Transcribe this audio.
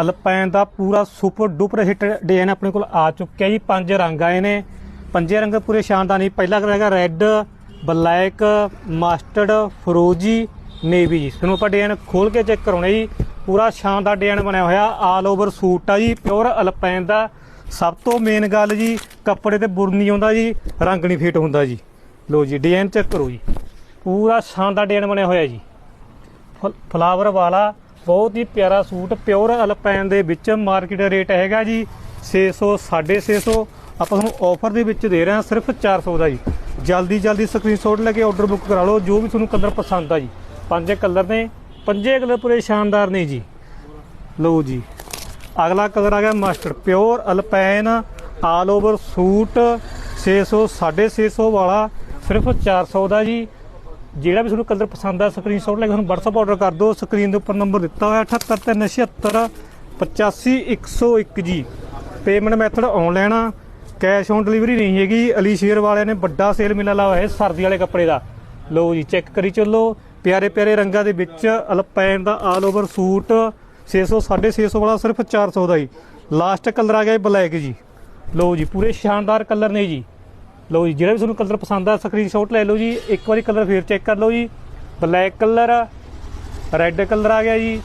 ਅਲਪੈਨ ਦਾ ਪੂਰਾ super duper hit design ਆਪਣੇ ਕੋਲ ਆ ਚੁੱਕਿਆ ਜੀ। ਪੰਜ ਰੰਗ ਆਏ ਨੇ। ਪੰਜੇ ਰੰਗ ਪੂਰੇ ਸ਼ਾਨਦਾਰ ਨਹੀਂ ਪਹਿਲਾ ਕਲਰ ਹੈਗਾ ਰੈੱਡ, ਬਲੈਕ, ਮਸਟਰਡ, ਫਰੋਜੀ, ਨੇਵੀ ਜੀ। ਤੁਹਾਨੂੰ ਆਪਾਂ ਡਿਜ਼ਾਈਨ ਖੋਲ ਕੇ ਚੈੱਕ ਕਰਾਉਣੇ ਜੀ। ਪੂਰਾ ਸ਼ਾਨਦਾਰ ਡਿਜ਼ਾਈਨ ਬਣਿਆ ਹੋਇਆ। ਆਲ ਓਵਰ ਸੂਟ ਆ ਜੀ। ਪਿਓਰ ਅਲਪੈਨ ਦਾ। ਸਭ ਤੋਂ ਮੇਨ ਗੱਲ ਜੀ, ਕੱਪੜੇ ਤੇ ਬੁਰ ਨਹੀਂ ਆਉਂਦਾ ਜੀ, ਰੰਗ ਨਹੀਂ ਫਿੱਟ ਹੁੰਦਾ ਜੀ। ਲੋ ਜੀ, ਡਿਜ਼ਾਈਨ ਚੈੱਕ ਕਰੋ ਜੀ। ਪੂਰਾ ਸ਼ਾਨਦਾਰ ਡਿਜ਼ਾਈਨ ਬਣਿਆ ਹੋਇਆ ਜੀ। ਫਲਾਵਰ ਵਾਲਾ ਬਹੁਤ ਹੀ ਪਿਆਰਾ ਸੂਟ, ਪਿਓਰ ਅਲਪਾਈਨ ਦੇ ਵਿੱਚ ਮਾਰਕੀਟ ਰੇਟ ਹੈਗਾ ਜੀ 600 650 ਆਪਾਂ ਤੁਹਾਨੂੰ ਆਫਰ ਦੇ ਵਿੱਚ ਦੇ ਰਹੇ ਹਾਂ ਸਿਰਫ 400 ਦਾ ਜੀ। ਜਲਦੀ ਜਲਦੀ ਸਕਰੀਨਸ਼ਾਟ ਲੈ ਕੇ ਆਰਡਰ ਬੁੱਕ ਕਰਾ ਲਓ, ਜੋ ਵੀ ਤੁਹਾਨੂੰ ਕਲਰ ਪਸੰਦ ਆ ਜੀ। ਪੰਜੇ ਕਲਰ ਨੇ, ਪੰਜੇ ਕਲਰ ਪੂਰੇ ਸ਼ਾਨਦਾਰ ਨੇ ਜੀ। ਲਓ ਜੀ, ਅਗਲਾ ਕਲਰ ਆ ਗਿਆ mustard pure alpine all over suit 600 650 ਵਾਲਾ, ਸਿਰਫ 400 ਦਾ ਜੀ। ਜਿਹੜਾ ਵੀ ਤੁਹਾਨੂੰ ਕਲਰ ਪਸੰਦ ਆ ਸਕਰੀਨਸ਼ਾਟ ਲੈ ਕੇ ਤੁਹਾਨੂੰ WhatsApp ਆਰਡਰ ਕਰ ਦਿਓ। ਸਕਰੀਨ ਦੇ ਉੱਪਰ ਨੰਬਰ ਦਿੱਤਾ ਹੋਇਆ 78376 85101 ਜੀ। ਪੇਮੈਂਟ ਮੈਥਡ ਆਨਲਾਈਨ ਆ। ਕੈਸ਼ ਔਨ ਡਿਲੀਵਰੀ ਨਹੀਂ ਹੈਗੀ। ਅਲੀ ਸ਼ੇਰ ਵਾਲਿਆਂ ਨੇ ਵੱਡਾ ਸੇਲ ਮੇਲਾ ਲਾਇਆ ਹੈ ਸਰਦੀ ਵਾਲੇ ਕੱਪੜੇ ਦਾ। ਲਓ ਜੀ ਚੈੱਕ ਕਰੀ ਚੱਲੋ। ਪਿਆਰੇ ਪਿਆਰੇ ਰੰਗਾਂ ਦੇ ਵਿੱਚ ਅਲਪੈਨ ਦਾ ਆਲ ਓਵਰ ਸੂਟ। 600 650 ਵਾਲਾ ਸਿਰਫ 400 ਦਾ ਜੀ ਲਾਸਟ ਕਲਰ ਆ ਗਿਆ ਬਲੈਕ ਜੀ। ਲਓ ਜੀ, ਪੂਰੇ ਸ਼ਾਨਦਾਰ ਕਲਰ ਨੇ ਜੀ। ਲਓ ਜੀ, ਜਿਹੜਾ ਵੀ ਤੁਹਾਨੂੰ ਕਲਰ ਪਸੰਦ ਆ ਸਕਰੀਨਸ਼ਾਟ ਲੈ ਲਓ ਜੀ, ਇੱਕ ਵਾਰੀ ਕਲਰ ਫੇਰ ਚੈੱਕ ਕਰ ਲਓ ਜੀ। ਬਲੈਕ ਕਲਰ ਆ ਰੈੱਡ ਕਲਰ ਆ ਗਿਆ ਜੀ।